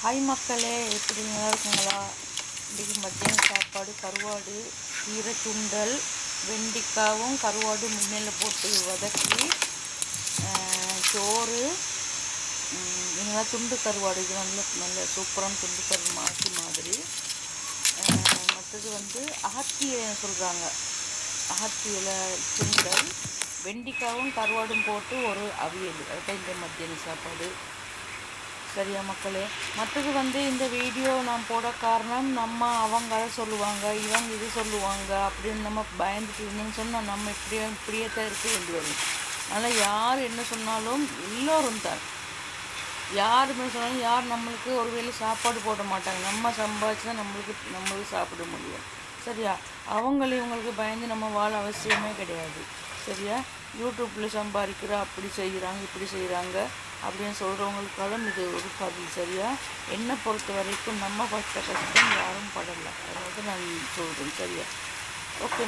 Hi மக்களே எப்படி நல்லா இருக்குங்களா? இன்றைக்கி மத்தியானம் சாப்பாடு கருவாடு கீரை வெண்டிக்காவும் கருவாடு முன்னையில் போட்டு வதக்கி சோறு ம், இதெல்லாம் துண்டு கருவாடு. இது நல்ல நல்ல சூப்பரான துண்டு கரு மாற்றி மாதிரி. மற்றது வந்து அகத்தியை சொல்கிறாங்க அகத்தியில் சுண்டல் வெண்டிக்காவும் கருவாடும் போட்டு ஒரு அவியல். அதுதான் இந்த மத்தியான சாப்பாடு. சரியா மக்களே. மற்றது வந்து இந்த வீடியோ நான் போட காரணம் நம்ம அவங்க அதை சொல்லுவாங்க இவங்க இது சொல்லுவாங்க அப்படின்னு நம்ம பயந்துட்டு இருந்தோம்னு சொன்னால் நம்ம இப்படியே இப்படியே தான் இருக்க வேண்டி வரும் அதனால் யார் என்ன சொன்னாலும் எல்லோரும் தான். யாருமே சொன்னாலும் யார் நம்மளுக்கு ஒரு வேளை சாப்பாடு போட மாட்டாங்க. நம்ம சம்பாதிச்சு தான் நம்மளுக்கு நம்மளுக்கு சாப்பிட முடியும். சரியா? அவங்கள இவங்களுக்கு பயந்து நம்ம வாழ அவசியமே கிடையாது. சரியா? யூடியூப்பில் சம்பாதிக்கிற அப்படி செய்கிறாங்க இப்படி செய்கிறாங்க. அப்படின்னு சொல்கிறவங்களுக்கெல்லாம் இது ஒரு பதில் சரியா? என்னை பொறுத்த வரைக்கும் நம்ம பட்ட கஷ்டம் யாரும் படலை. அதாவது நான் சொல்கிறேன் சரியா? ஓகே